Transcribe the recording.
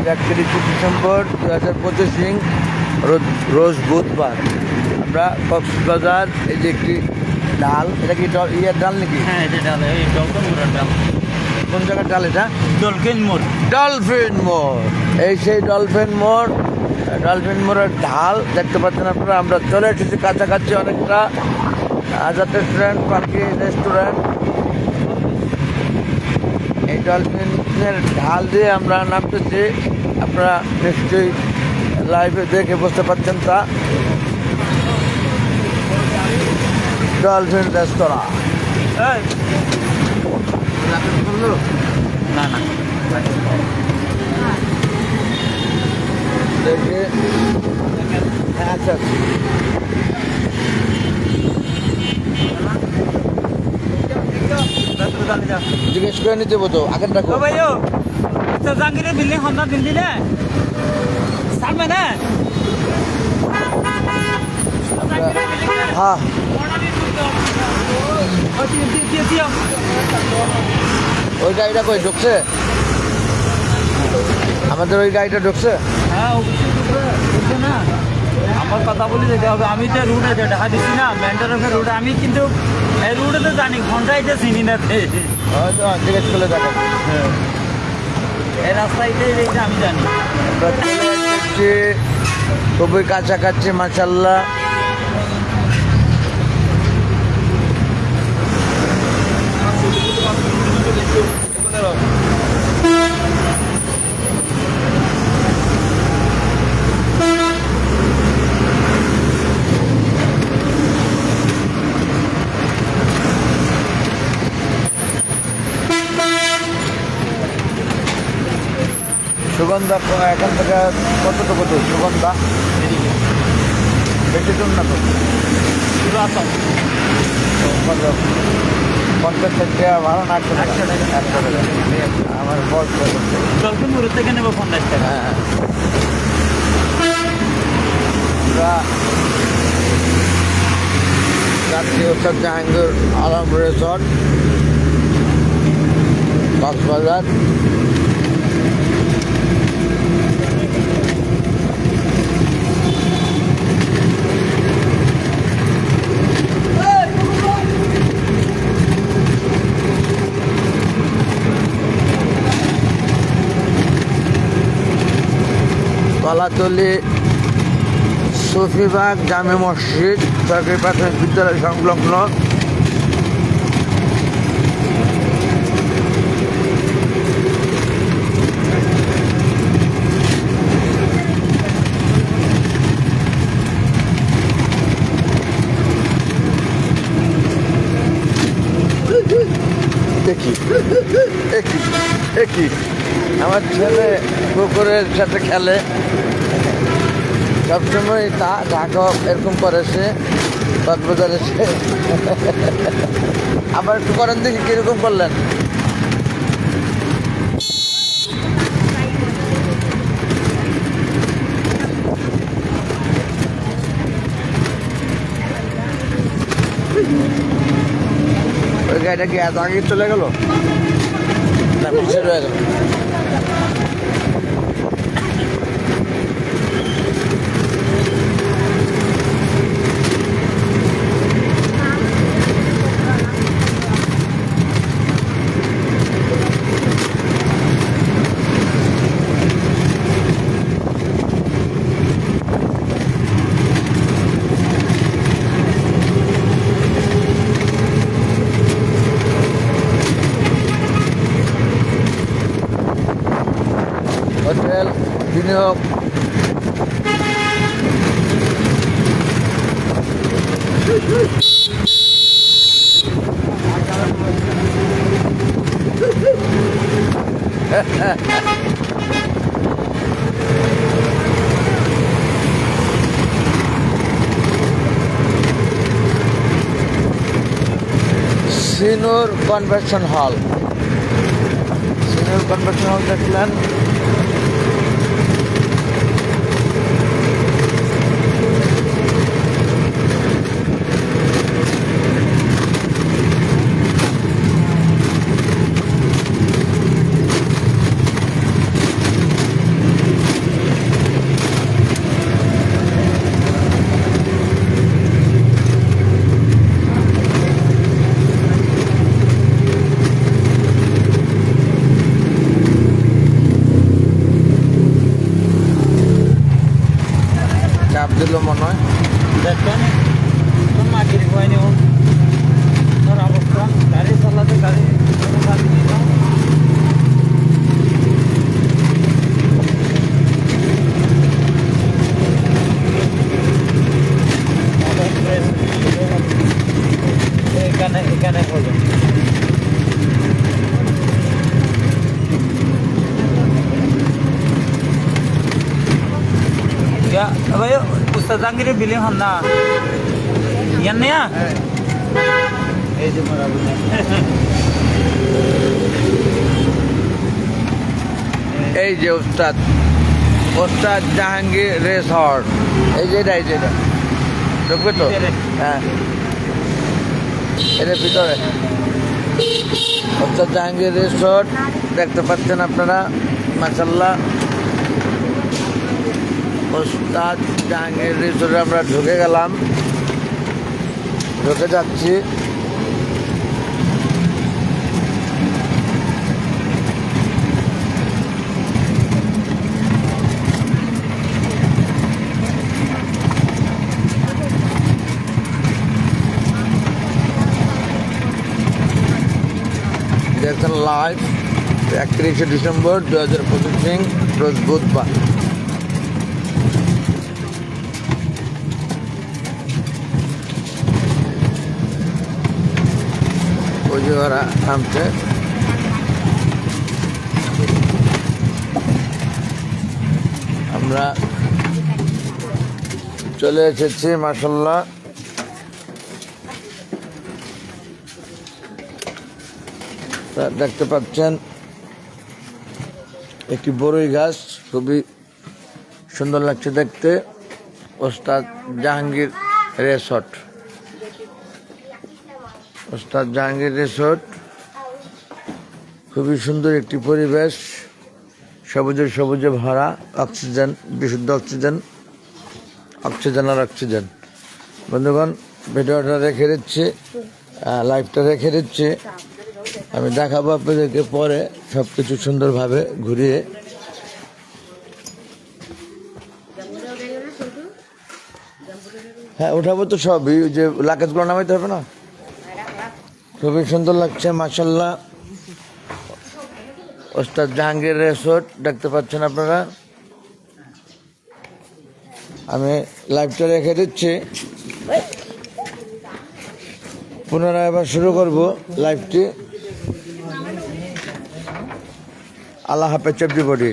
আজ একত্রিশে ডিসেম্বর দু হাজার পঁচিশ রোজ বুধবার। আমরা কক্সবাজার এই যে একটি ডাল এটা কি ডল ইয়ের ডাল নাকি? হ্যাঁ এটা ডাল এই ডাল। কোন জায়গার ডাল এটা? ডলফিন মোড়। ডলফিন মোড়। এই সেই ডলফিন মোড় ডলফিন মোড়ের ঢাল দেখতে পাচ্ছেন আপনারা আমরা চলে এসেছি কাছাকাছি অনেকটা। আজাদ রেস্টুরেন্ট পার্কি রেস্টুরেন্ট এই ডলফিনের ঢাল দিয়ে আমরা নামতেছি। আপনারা নিশ্চয়ই লাইভে দেখে বুঝতে পারছেন তা। Dolphin restaurant. না না। দেখে। হ্যাঁ আচ্ছা জিজ্ঞেস করে নিতে বলতো আগের রাখো। তো বিল্ডিং হন্ডা দিন দিনে সামনে না? হ্যাঁ। ওই গাড়িটা কই ঢুকছে? আমাদের ওই গাড়িটা ঢুকছে? হ্যাঁ অবশ্যই ঢুকবে, ঢুকবে না আমার কথা বলি যেতে হবে। আমি যে রুটে যে দেখা দিচ্ছি না মেন্টারের রুটে আমি কিন্তু এই রুটে তো জানি ঘন্টায় যে চিনি না জিজ্ঞেস করলে দেখো এই রাস্তায় আমি জানি। খুবই কাছাকাছি মাসাল্লাহ সুগন্ধা এখান থেকে কতটুকু দূর? সুগন্ধা বেশি দূর না তো? পঞ্চাশ টাকা ভাড়া না একশো টাকা? একশো টাকা। আমার বস মোড় থেকে নেব পঞ্চাশ টাকা। হ্যাঁ যাচ্ছি উত্তর জাহাঙ্গীর আলম রিসর্ট কক্সবাজার কলাতলি সফিবাগ জামে মসজিদ, সরকারি প্রাথমিক বিদ্যালয় সংলগ্ন। দেখি একই। আমার ছেলে কুকুরের সাথে খেলে। সবসময় তা ঢাকা এরকম করে সে কক্সবাজারে সে। আবার একটু করেন দেখি কীরকম করলেন। ওই গাড়িটা কি এত আগে চলে গেল? না পিছিয়ে রয়ে গেল। হোটেল বিনিয়োগ senior convention hall senior convention hall দেখলেন Ya, apa yuk? Ustaz Zangir bilang hana. Yan ya? এই যে ওস্তাদ ওস্তাদ জাহাঙ্গীর রেসর্ট এই যে এটা এই যে এটা ঢুকবে তো হ্যাঁ এটার ভিতরে ওস্তাদ জাহাঙ্গীর রিসোর্ট দেখতে পাচ্ছেন আপনারা মাসাল্লাহ ওস্তাদ জাহাঙ্গীর রিসোর্টে আমরা ঢুকে গেলাম। ঢুকে যাচ্ছি। লাইভ একত্রিশে ডিসেম্বর দু হাজার পঁচিশ রোজ বুধবার। যে আমরা চলে এসেছি মাসাল্লাহ দেখতে পাচ্ছেন, একটি বড়ই গাছ, খুবই সুন্দর লাগছে দেখতে। ওস্তাদ জাহাঙ্গীর রেসর্ট। ওস্তাদ জাহাঙ্গীর রিসোর্ট। খুবই সুন্দর একটি পরিবেশ। সবুজে সবুজে ভরা, অক্সিজেন, বিশুদ্ধ অক্সিজেন অক্সিজেন আর অক্সিজেন। বন্ধুগণ, ভিডিওটা রেখে দিচ্ছি লাইভটা রেখে দিচ্ছি। আমি দেখাবো আপনাদেরকে পরে সব কিছু সুন্দরভাবে ঘুরিয়ে। হ্যাঁ ওঠাবো তো সবই যে লাকেজগুলো নামাইতে হবে না? খুবই সুন্দর লাগছে মাসাল্লাহ ওস্তাদ জাহাঙ্গীর রেসোর্ট, দেখতে পাচ্ছেন আপনারা? আমি লাইভটা রেখে দিচ্ছি। পুনরায় আবার শুরু করব লাইভটি। আল্লাহ হাফেজ এভরিবডি